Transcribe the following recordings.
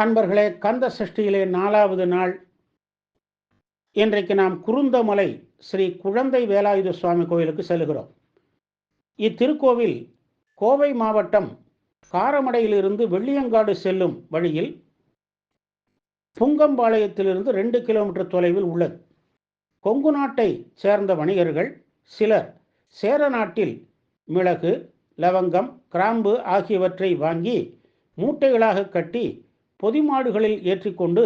அன்பர்களே கந்த சஷ்டியிலே நாலாவது நாள். இன்றைக்கு நாம் குருந்தமலை ஸ்ரீ குழந்தை வேலாயுத சுவாமி கோயிலுக்கு செல்கிறோம். இத்திருக்கோவில் கோவை மாவட்டம் காரமடையிலிருந்து வெள்ளியங்காடு செல்லும் வழியில் புங்கம்பாளையத்திலிருந்து ரெண்டு கிலோமீட்டர் தொலைவில் உள்ளது. கொங்கு நாட்டை சேர்ந்த வணிகர்கள் சிலர் சேர நாட்டில் மிளகு லவங்கம் கிராம்பு ஆகியவற்றை வாங்கி மூட்டைகளாக கட்டி பொதிமாடுகளில் ஏற்றிக்கொண்டு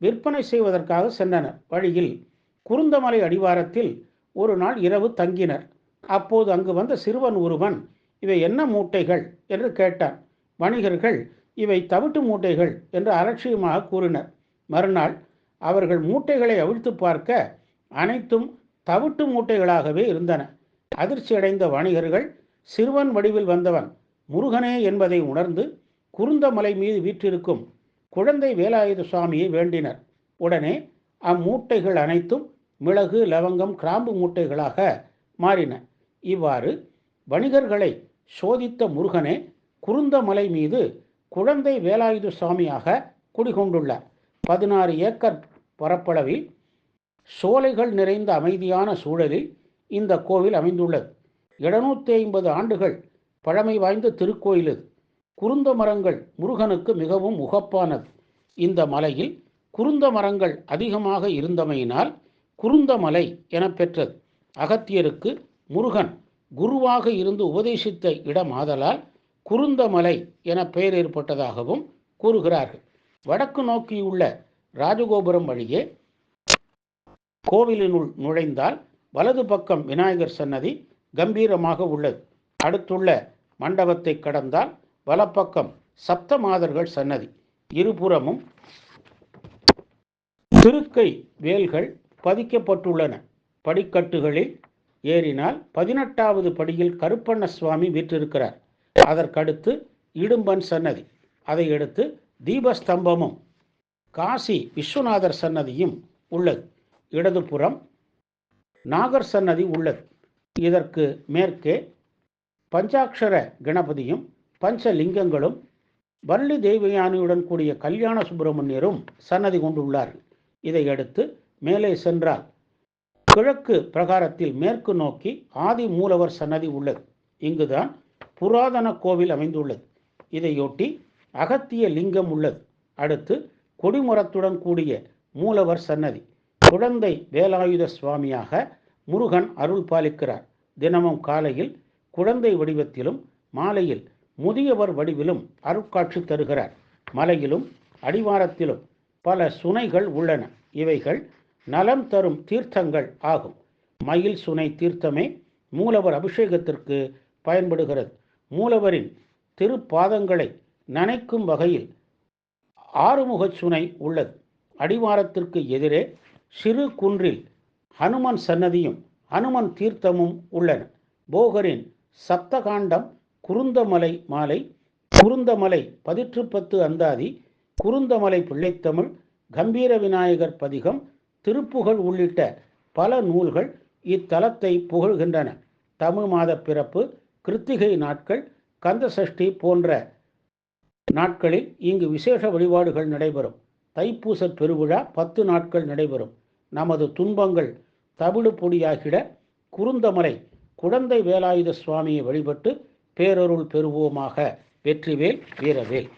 விற்பனை செய்வதற்காக சென்றனர் வழியில் குருந்தமலை அடிவாரத்தில் ஒரு நாள் இரவு தங்கினர். அப்போது அங்கு வந்த சிறுவன் ஒருவன் இவை என்ன மூட்டைகள்? என்று கேட்டான். வணிகர்கள் இவை தவிட்டு மூட்டைகள் என்று அலட்சியமாக கூறினர். மறுநாள் அவர்கள் மூட்டைகளை அவிழ்த்து பார்க்க அனைத்தும் தவிட்டு மூட்டைகளாகவே இருந்தன. அதிர்ச்சியடைந்த வணிகர்கள் சிறுவன் வடிவில் வந்தவன் முருகனே என்பதை உணர்ந்து குருந்தமலை மீது வீற்றிருக்கும் குழந்தை வேலாயுத சுவாமியை வேண்டினர். உடனே அம்மூட்டைகள் அனைத்தும் மிளகு லவங்கம் கிராம்பு மூட்டைகளாக மாறின. இவ்வாறு வணிகர்களை சோதித்த முருகனே குருந்தமலை மீது குழந்தை வேலாயுத சுவாமியாக குடிகொண்டுள்ளார் பதினாறு ஏக்கர் பரப்பளவில் சோலைகள் நிறைந்த அமைதியான சூழலில் இந்த கோவில் அமைந்துள்ளது. எழுநூற்றி ஐம்பது ஆண்டுகள் பழமை வாய்ந்த திருக்கோயில் இது. குருந்த மரங்கள் முருகனுக்கு மிகவும் உகப்பானது. இந்த மலையில் குருந்த மரங்கள் அதிகமாக இருந்தமையினால் குருந்தமலை என பெற்றது. அகத்தியருக்கு முருகன் குருவாக இருந்து உபதேசித்த இடமாதலால் குருந்தமலை என பெயர் ஏற்பட்டதாகவும் கூறுகிறார்கள். வடக்கு நோக்கியுள்ள ராஜகோபுரம் வழியே கோவிலினுள் நுழைந்தால் வலது பக்கம் விநாயகர் சன்னதி கம்பீரமாக உள்ளது. அடுத்துள்ள மண்டபத்தை கடந்தால் வலப்பக்கம் சப்த மாதர்கள் சன்னதி. இருபுறமும் திருக்கை வேல்கள் பதிக்கப்பட்டுள்ளன. படிக்கட்டுகளில் ஏறினால் பதினெட்டாவது படியில் கருப்பண்ண சுவாமி வீற்றிருக்கிறார். அதற்கடுத்து இடும்பன் சன்னதி. அதை அடுத்து தீபஸ்தம்பமும் காசி விஸ்வநாதர் சன்னதியும் உள்ளது. இடதுபுறம் நாகர் சன்னதி உள்ளது. இதற்கு மேற்கே பஞ்சாட்சர கணபதியும் பஞ்சலிங்கங்களும் வள்ளி தெய்வயானியுடன் கூடிய கல்யாண சுப்பிரமணியரும் சன்னதி கொண்டுள்ளார்கள். இதையடுத்து மேலே சென்றால் கிழக்கு பிரகாரத்தில் மேற்கு நோக்கி ஆதி மூலவர் சன்னதி உள்ளது. இங்குதான் புராதன கோவில் அமைந்துள்ளது. இதையொட்டி அகத்திய லிங்கம் உள்ளது. அடுத்து கொடிமரத்துடன் கூடிய மூலவர் சன்னதி. குழந்தை வேலாயுத சுவாமியாக முருகன் அருள் பாலிக்கிறார். தினமும் காலையில் குழந்தை வடிவத்திலும் மாலையில் முதியவர் வடிவிலும் அருட்காட்சி தருகிறார். மலையிலும் அடிவாரத்திலும் பல சுனைகள் உள்ளன. இவைகள் நலம் தரும் தீர்த்தங்கள் ஆகும். மயில் சுனை தீர்த்தமே மூலவர் அபிஷேகத்திற்கு பயன்படுகிறது. மூலவரின் திருப்பாதங்களை நனைக்கும் வகையில் ஆறுமுகச் சுனை உள்ளது. அடிவாரத்திற்கு எதிரே சிறு குன்றில் ஹனுமன் சன்னதியும் ஹனுமன் தீர்த்தமும் உள்ளன. போகரின் சப்தகாண்டம் குருந்தமலை மாலை குருந்தமலை பதிற்று பத்து அந்தாதி குருந்தமலை பிள்ளைத்தமிழ் கம்பீர விநாயகர் பதிகம் திருப்புகழ் உள்ளிட்ட பல நூல்கள் இத்தலத்தை புகழ்கின்றன. தமிழ் மாத பிறப்பு கிருத்திகை நாட்கள் கந்தசஷ்டி போன்ற நாட்களில் இங்கு விசேஷ வழிபாடுகள் நடைபெறும். தைப்பூச பெருவிழா பத்து நாட்கள் நடைபெறும். நமது துன்பங்கள் தவிடு பொடியாகிட குருந்தமலை குழந்தை வேலாயுத சுவாமியை வழிபட்டு பேரருள் பெறுவோமாக வெற்றிவேல் வீரவேல்.